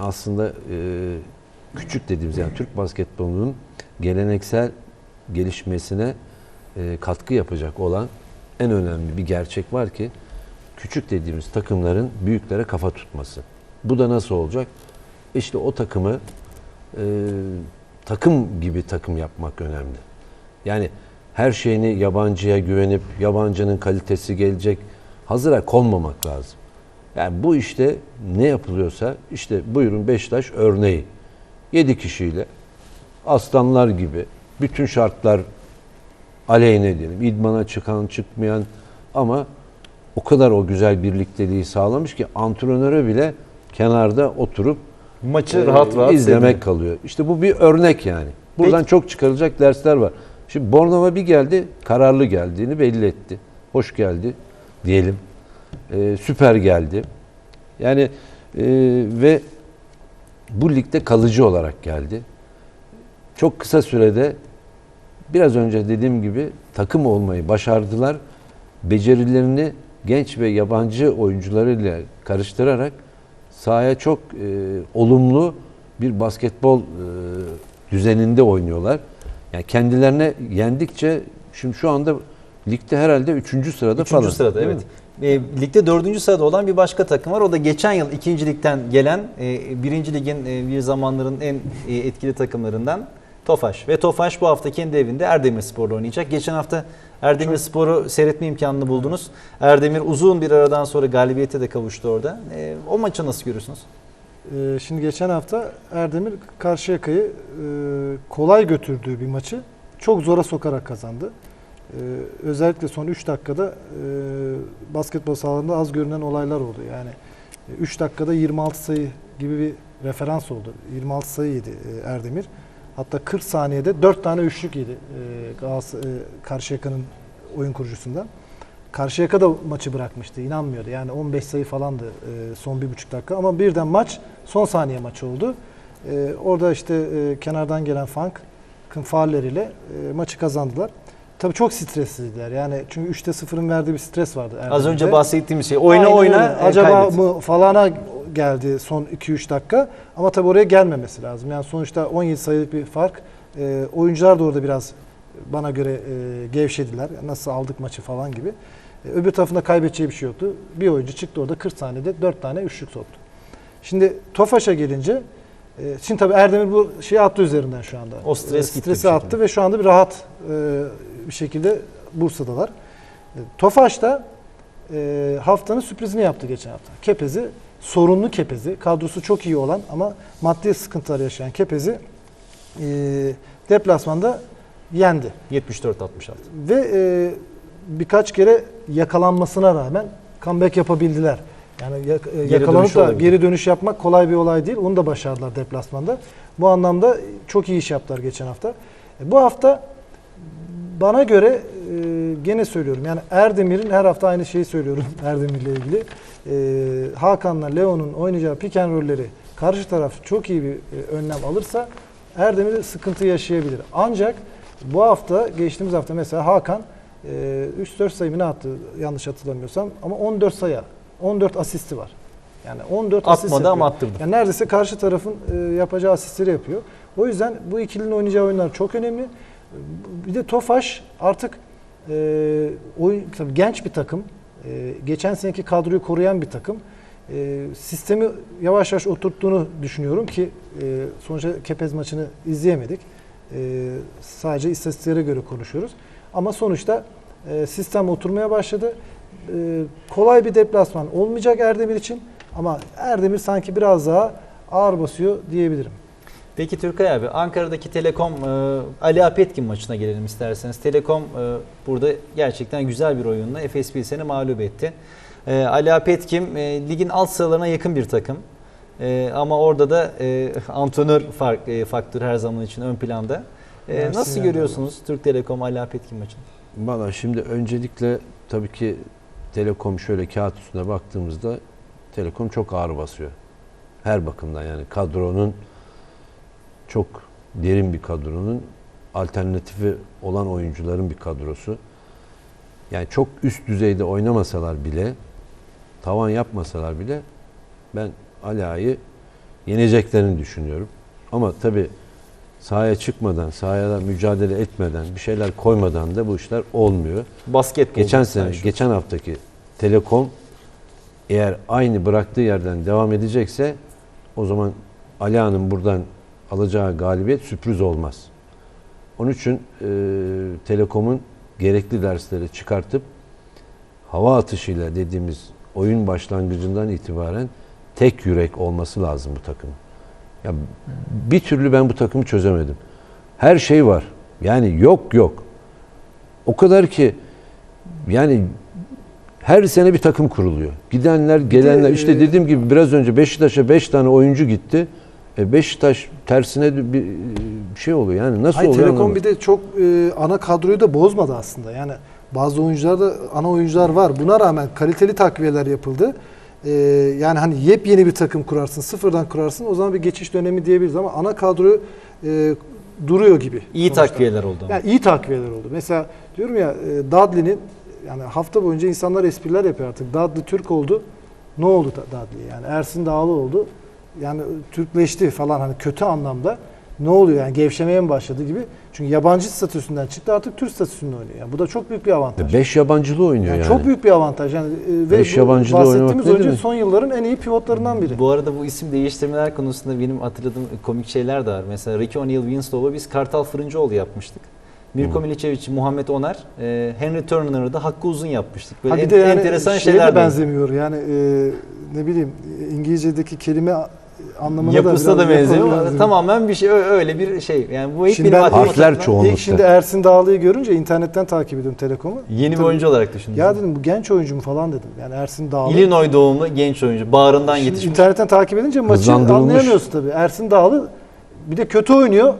aslında e, küçük dediğimiz yani Türk basketbolunun geleneksel gelişmesine e, katkı yapacak olan en önemli bir gerçek var ki küçük dediğimiz takımların büyüklere kafa tutması. Bu da nasıl olacak? İşte o takımı e, takım gibi takım yapmak önemli. Yani her şeyini yabancıya güvenip yabancının kalitesi gelecek hazıra konmamak lazım. Yani bu işte ne yapılıyorsa işte buyurun Beşiktaş örneği. 7 kişiyle aslanlar gibi bütün şartlar aleyhine diyelim. İdmana çıkan çıkmayan ama o kadar o güzel birlikteliği sağlamış ki antrenöre bile kenarda oturup Maçı e, rahat rahat izlemek seyrediyor. kalıyor. İşte bu bir örnek yani. Buradan çok çıkarılacak dersler var. Şimdi Bornova bir geldi, kararlı geldiğini belli etti. Hoş geldi diyelim. E, süper geldi. Yani e, ve bu ligde kalıcı olarak geldi. Çok kısa sürede biraz önce dediğim gibi takım olmayı başardılar. Becerilerini genç ve yabancı oyuncularıyla karıştırarak sahaya çok e, olumlu bir basketbol e, düzeninde oynuyorlar. Yani kendilerine yendikçe şimdi şu anda ligde herhalde 3. sırada Üçüncü falan. sırada Değil evet. mi? E, ligde dördüncü sırada olan bir başka takım var. O da geçen yıl ikinci ligden gelen e, birinci ligin e, bir zamanların en e, etkili takımlarından Tofaş. Ve Tofaş bu hafta kendi evinde Erdemir Spor'la oynayacak. Geçen hafta Erdemir Spor'u seyretme imkanını buldunuz. Erdemir uzun bir aradan sonra galibiyete de kavuştu orada. E, o maçı nasıl görüyorsunuz? Ee, Şimdi geçen hafta Erdemir Karşıyaka'yı e, kolay götürdüğü bir maçı çok zora sokarak kazandı. Ee, Özellikle son 3 dakikada e, basketbol sahalarında az görünen olaylar oldu. Yani 3 dakikada 26 sayı gibi bir referans oldu. 26 sayı yedi e, Erdemir. Hatta 40 saniyede 4 tane üçlük yedi e, e, Karşıyaka'nın oyun kurucusundan. Karşıyaka da maçı bırakmıştı. inanmıyordu. Yani 15 sayı falandı e, son bir buçuk dakika. Ama birden maç son saniye maçı oldu. E, orada işte e, kenardan gelen Funk'ın faalleriyle e, maçı kazandılar. Tabii çok stresliydiler. Yani çünkü 3'te 0'ın verdiği bir stres vardı. Az Erdem'de. önce bahsettiğimiz şey. Oyna Aynen oyna öyle. e, Acaba kaybet. mı falana geldi son 2-3 dakika. Ama tabii oraya gelmemesi lazım. Yani sonuçta 17 sayılık bir fark. E, oyuncular da orada biraz bana göre e, gevşediler. Nasıl aldık maçı falan gibi. E, öbür tarafında kaybedeceği bir şey yoktu. Bir oyuncu çıktı orada 40 saniyede 4 tane üçlük soktu. Şimdi Tofaş'a gelince şimdi tabii Erdemir bu şeyi attı üzerinden şu anda. O stres E, gitti Stresi attı ve şu anda bir rahat e, bir şekilde Bursa'dalar. E, Tofaş da e, haftanın sürprizini yaptı geçen hafta. Kepez'i, sorunlu Kepez'i, kadrosu çok iyi olan ama maddi sıkıntılar yaşayan Kepez'i e, deplasmanda yendi. 74-66. Ve birkaç kere yakalanmasına rağmen comeback yapabildiler. Yani yak- Geri yakalanıp da olabilir. geri dönüş yapmak kolay bir olay değil. Onu da başardılar deplasmanda. Bu anlamda çok iyi iş yaptılar geçen hafta. E, bu hafta bana göre e, gene söylüyorum. Yani Erdemir'in her hafta aynı şeyi söylüyorum Erdemir'le ilgili. E, Hakan'la Leo'nun oynayacağı pick and roll'leri karşı taraf çok iyi bir e, önlem alırsa Erdemir sıkıntı yaşayabilir. Ancak bu hafta geçtiğimiz hafta mesela Hakan e, 3-4 sayı mı ne attı yanlış hatırlamıyorsam ama 14 sayı 14 asisti var. Yani 14 asist Atmadı ama yapıyor. attırdı. Yani neredeyse karşı tarafın e, yapacağı asistleri yapıyor. O yüzden bu ikilinin oynayacağı oyunlar çok önemli. Bir de Tofaş artık e, oyun, tabii genç bir takım. E, geçen seneki kadroyu koruyan bir takım. E, sistemi yavaş yavaş oturttuğunu düşünüyorum ki e, sonuçta Kepez maçını izleyemedik. E, sadece istatistiklere göre konuşuyoruz. Ama sonuçta e, sistem oturmaya başladı. E, kolay bir deplasman olmayacak Erdemir için ama Erdemir sanki biraz daha ağır basıyor diyebilirim. Peki Türkay abi Ankara'daki Telekom e, Ali Apetkin maçına gelelim isterseniz. Telekom e, burada gerçekten güzel bir oyunla Efes Pilsen'i mağlup etti. E, Ali Apetkin e, ligin alt sıralarına yakın bir takım. E, ama orada da e, antrenör fark, e, faktörü her zaman için ön planda. E, nasıl görüyorsunuz Türk Telekom Ali Apetkin maçını? Valla şimdi öncelikle tabii ki Telekom şöyle kağıt üstüne baktığımızda Telekom çok ağır basıyor. Her bakımdan yani kadronun çok derin bir kadronun alternatifi olan oyuncuların bir kadrosu. Yani çok üst düzeyde oynamasalar bile tavan yapmasalar bile ben Ali Ağa'yı yeneceklerini düşünüyorum. Ama tabii sahaya çıkmadan, sahaya mücadele etmeden, bir şeyler koymadan da bu işler olmuyor. Basketbol. Geçen sene, geçen haftaki Telekom eğer aynı bıraktığı yerden devam edecekse o zaman Alihan'ın buradan alacağı galibiyet sürpriz olmaz. Onun için e, Telekom'un gerekli dersleri çıkartıp hava atışıyla dediğimiz oyun başlangıcından itibaren tek yürek olması lazım bu takımın. Ya bir türlü ben bu takımı çözemedim. Her şey var. Yani yok yok. O kadar ki yani her sene bir takım kuruluyor. Gidenler, gelenler. e, işte dediğim gibi biraz önce Beşiktaş'a 5 tane oyuncu gitti. E Beşiktaş tersine bir bir şey oluyor. Yani nasıl Hayır oluyor? Telekom anlamadım. bir de çok e, ana kadroyu da bozmadı aslında. Yani bazı oyuncularda ana oyuncular var. Buna rağmen kaliteli takviyeler yapıldı. E, yani hani yepyeni bir takım kurarsın, sıfırdan kurarsın. O zaman bir geçiş dönemi diyebiliriz ama ana kadro e, duruyor gibi. İyi sonuçta. takviyeler oldu. ama. Yani iyi takviyeler oldu. Mesela diyorum ya e, Dudley'nin yani hafta boyunca insanlar espriler yapıyor artık. Dudley Türk oldu. Ne oldu Dudley? Yani Ersin Dağlı oldu. Yani Türkleşti falan hani kötü anlamda. Ne oluyor yani gevşemeye mi başladı gibi. Çünkü yabancı statüsünden çıktı artık Türk statüsünde oynuyor. Yani bu da çok büyük bir avantaj. Beş yabancılı oynuyor Yani yani. Çok büyük bir avantaj. Yani e, ve Beş bu oynamak bahsettiğimiz ne oyuncu demek? son yılların en iyi pivotlarından biri. Bu arada bu isim değiştirmeler konusunda benim hatırladığım komik şeyler de var. Mesela Ricky O'Neal Winslow'a biz Kartal Fırıncıoğlu yapmıştık. Mirko Milicevic, Muhammed Oner, e, Henry Turner'ı da Hakkı Uzun yapmıştık. Böyle Ha bir en- de yani enteresan şeye şeyler de benzemiyor. Yani e, ne bileyim İngilizce'deki kelime anlamına Yapısına da da benziyor. Tamamen bir şey öyle bir şey. Yani bu hep Şimdi benim Harfler çoğunlukta. İlk şimdi Ersin Dağlı'yı görünce internetten takip ediyorum Telekom'u. Yeni bir Tabii. oyuncu olarak düşündüm. Ya dedim bu genç oyuncu mu falan dedim. Yani Ersin Dağlı. Illinois doğumlu genç oyuncu. Bağrından yetişmiş. internetten takip edince maçı anlayamıyorsun tabii. Ersin Dağlı bir de kötü oynuyor.